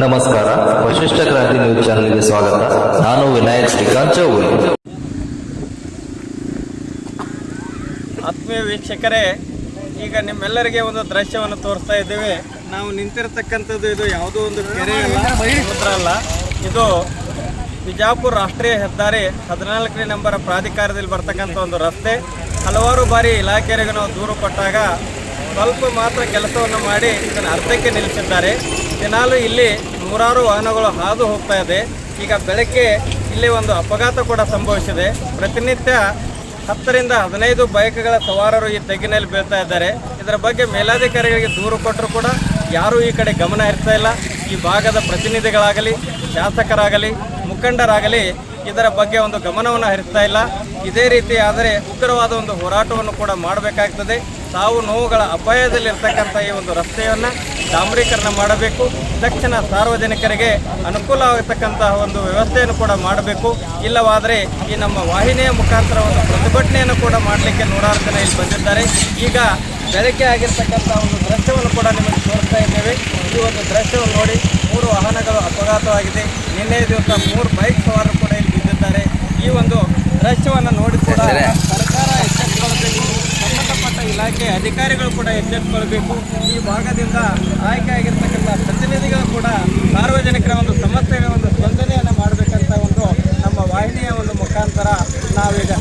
ನಮಸ್ಕಾರ. ವಶಿಷ್ಠ ಕ್ರಾಂತಿ ನ್ಯೂಸ್ ಚಾನೆಲ್ಗೆ ಸ್ವಾಗತ. ನಾನು ವಿನಾಯಕ್ ಶ್ರೀಕಾಂತ್ ಚೌಗುಲಿ ಆತ್ಮೀಯ ವೀಕ್ಷಕರೇ, ಈಗ ನಿಮ್ಮೆಲ್ಲರಿಗೆ ಒಂದು ದೃಶ್ಯವನ್ನು ತೋರಿಸ್ತಾ ಇದ್ದೇವೆ. ನಾವು ನಿಂತಿರತಕ್ಕಂಥದ್ದು ಇದು ಯಾವುದೋ ಒಂದು ಕೆರೆ ಅಲ್ಲ ಅಲ್ಲ. ಇದು ಬಿಜಾಪುರ ರಾಷ್ಟ್ರೀಯ ಹೆದ್ದಾರಿ ಹದಿನಾಲ್ಕನೇ ನಂಬರ್ ಪ್ರಾಧಿಕಾರದಲ್ಲಿ ಬರ್ತಕ್ಕಂಥ ಒಂದು ರಸ್ತೆ. ಹಲವಾರು ಬಾರಿ ಇಲಾಖೆಯವರಿಗೆ ನಾವು ದೂರು ಕೊಟ್ಟಾಗ ಸ್ವಲ್ಪ ಮಾತ್ರ ಕೆಲಸವನ್ನು ಮಾಡಿ ಇದನ್ನು ಅರ್ಧಕ್ಕೆ ನಿಲ್ಲಿಸಿದ್ದಾರೆ. ದಿನಾಲು ಇಲ್ಲಿ ನೂರಾರು ವಾಹನಗಳು ಹಾದು ಹೋಗ್ತಾ ಇದೆ. ಈಗ ಬೆಳಗ್ಗೆ ಇಲ್ಲಿ ಒಂದು ಅಪಘಾತ ಕೂಡ ಸಂಭವಿಸಿದೆ. ಪ್ರತಿನಿತ್ಯ ಹತ್ತರಿಂದ ಹದಿನೈದು ಬೈಕ್ಗಳ ಸವಾರರು ಈ ತೆಗ್ಗಿನಲ್ಲಿ ಬೀಳ್ತಾ ಇದ್ದಾರೆ. ಇದರ ಬಗ್ಗೆ ಮೇಲಾಧಿಕಾರಿಗಳಿಗೆ ದೂರು ಕೊಟ್ಟರು ಕೂಡ ಯಾರೂ ಈ ಕಡೆ ಗಮನ ಹರಿಸ್ತಾ ಇಲ್ಲ. ಈ ಭಾಗದ ಪ್ರತಿನಿಧಿಗಳಾಗಲಿ, ಶಾಸಕರಾಗಲಿ, ಮುಖಂಡರಾಗಲಿ ಇದರ ಬಗ್ಗೆ ಒಂದು ಗಮನವನ್ನು ಹರಿಸ್ತಾ ಇಲ್ಲ. ಇದೇ ರೀತಿ ಆದರೆ ಉಗ್ರವಾದ ಒಂದು ಹೋರಾಟವನ್ನು ಕೂಡ ಮಾಡಬೇಕಾಗ್ತದೆ. ಸಾವು ನೋವುಗಳ ಅಪಾಯದಲ್ಲಿರ್ತಕ್ಕಂಥ ಈ ಒಂದು ರಸ್ತೆಯನ್ನು ಡಾಂಬರೀಕರಣ ಮಾಡಬೇಕು. ತಕ್ಷಣ ಸಾರ್ವಜನಿಕರಿಗೆ ಅನುಕೂಲ ಆಗತಕ್ಕಂತಹ ಒಂದು ವ್ಯವಸ್ಥೆಯನ್ನು ಕೂಡ ಮಾಡಬೇಕು. ಇಲ್ಲವಾದರೆ ಈ ನಮ್ಮ ವಾಹಿನಿಯ ಮುಖಾಂತರ ಒಂದು ಪ್ರತಿಭಟನೆಯನ್ನು ಕೂಡ ಮಾಡಲಿಕ್ಕೆ ನೂರಾರು ಜನ ಇಲ್ಲಿ ಬಂದಿದ್ದಾರೆ. ಈಗ ಬೆಳಗ್ಗೆ ಆಗಿರ್ತಕ್ಕಂಥ ಒಂದು ದೃಶ್ಯವನ್ನು ಕೂಡ ನಿಮಗೆ ತೋರಿಸ್ತಾ ಇದ್ದೇವೆ. ಈ ಒಂದು ದೃಶ್ಯವನ್ನು ನೋಡಿ ಮೂರು ವಾಹನಗಳು ಅಪಘಾತವಾಗಿದೆ. ನಿನ್ನೆ ದಿವಸ ಮೂರು ಬೈಕ್ ಸವಾರರು ಕೂಡ ಇಲ್ಲಿ ಬಿದ್ದಿದ್ದಾರೆ. ಈ ಒಂದು ದೃಶ್ಯವನ್ನು ನೋಡಿ ಕೂಡ ಇಲಾಖೆ ಅಧಿಕಾರಿಗಳು ಕೂಡ ಎಚ್ಚೆತ್ತುಕೊಳ್ಬೇಕು. ಈ ಭಾಗದಿಂದ ಆಯ್ಕೆ ಆಗಿರ್ತಕ್ಕಂಥ ಪ್ರತಿನಿಧಿಗಳು ಕೂಡ ಸಾರ್ವಜನಿಕರ ಒಂದು ಸಮಸ್ಯೆಗಳ ಒಂದು ಸ್ಪಂದನೆಯನ್ನು ಮಾಡಬೇಕಂತ ಒಂದು ನಮ್ಮ ವಾಹಿನಿಯ ಒಂದು ಮುಖಾಂತರ ನಾವೀಗ